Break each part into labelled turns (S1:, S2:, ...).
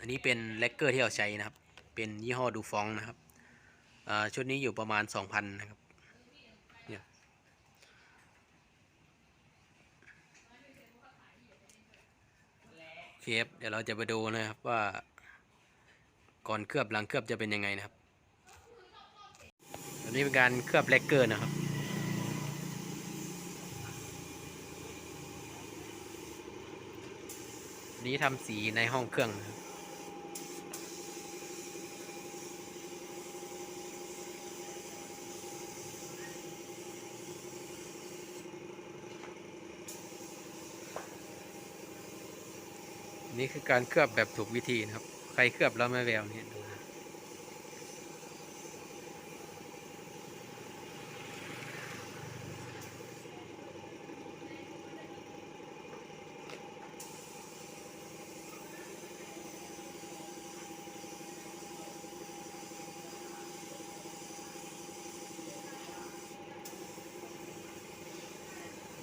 S1: อันนี้เป็นเลกเกอร์ที่เราใช้นะครับ เป็นยี่ห้อดูฟองนะครับอ่าชุดนี้อยู่ประมาณ 2,000 นะครับเนี่ยโอเคครับเดี๋ยวเราจะไปดูนะครับว่าก่อนเคลือบหลังเคลือบจะเป็นยังไงนะครับอันนี้เป็นการเคลือบเลกเกอร์นะครับนนี้ทำสีในห้องเครื่องนะครับ นี่คือการเคลือบแบบถูกวิธีนะครับ ใครเคลือบแล้วไม่แววเนี่ยดูนะ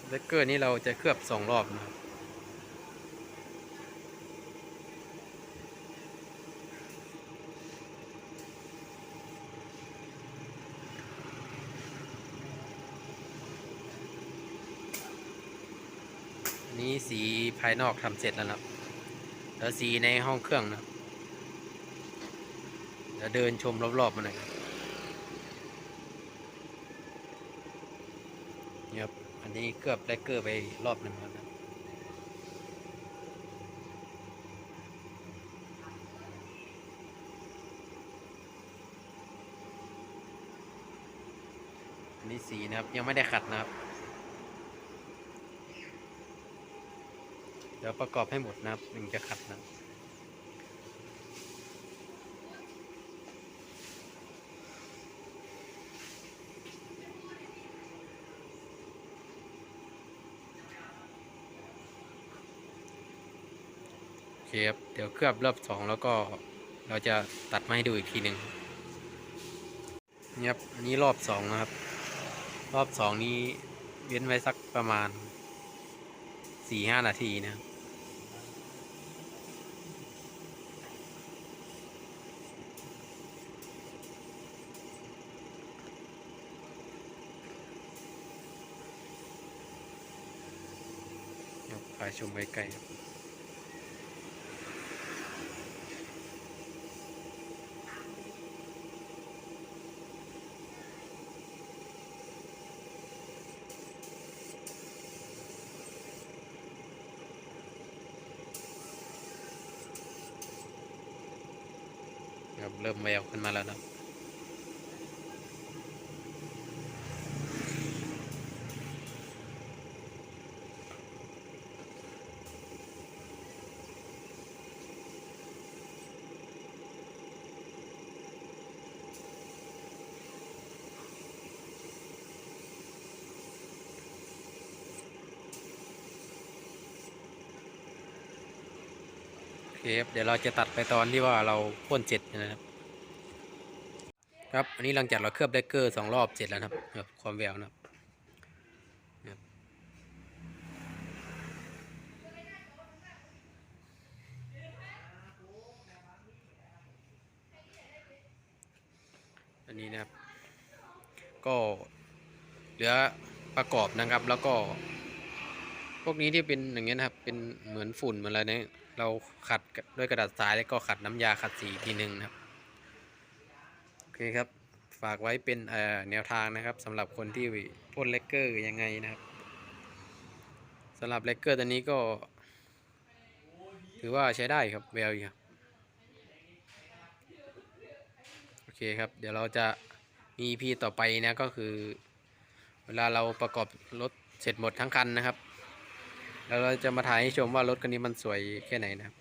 S1: เลกเกอร์นี้เราจะเคลือบสองรอบนะครับ นี้สีภายนอกทำเสร็จแล้วนะครับแล้วสีในห้องเครื่องนะเดี๋ยวเดินชมรอบๆมาหน่อยครับนี่ครับ อันนี้เคลือบแลกเกอร์ไปรอบหนึ่งแล้วนะอันนี้สีนะครับ ยังไม่ได้ขัดนะครับ เดี๋ยวประกอบให้หมดนะครับถึงจะขัดนะโอเคครับเดี๋ยวเคลือบรอบสองแล้วก็เราจะตัดมาให้ดูอีกทีหนึ่งนี่ครับอันนี้รอบสองนะครับ รอบสองนี้เว้นไว้สักประมาณ สี่ห้านาทีนะครับพาชมใกล้ๆครับ ครับเริ่มแววขึ้นมาแล้วนะ เคครับเดี๋ยวเราจะตัดไปตอนที่ว่าเราพ่นเสร็จนะครับ ครับอันนี้หลังจากเราเคลือบเดกเกอร์สองรอบเสร็จแล้วครับความแววนะครับครับอันนี้นะครับ ก็เหลือประกอบนะครับแล้วก็ พวกนี้ที่เป็นอย่างเงี้ยนะครับ เป็นเหมือนฝุ่นเหมือนอะไรเนี่ย เราขัดด้วยกระดาษทรายแล้วก็ขัดน้ำยาขัดสีทีหนึ่งนะครับโอเคครับฝากไว้เป็นแนวทางนะครับสำหรับคนที่พ่นเลกเกอร์ยังไงนะครับสำหรับเลกเกอร์ตัวนี้ก็ ถือว่าใช้ได้ครับแววอยู่โอเคครับ เดี๋ยวเราจะมี EP ต่อไปนะก็คือ เวลาเราประกอบรถเสร็จหมดทั้งคันนะครับ แล้วเราจะมาถ่ายให้ชมว่ารถคันนี้มันสวยแค่ไหนนะครับ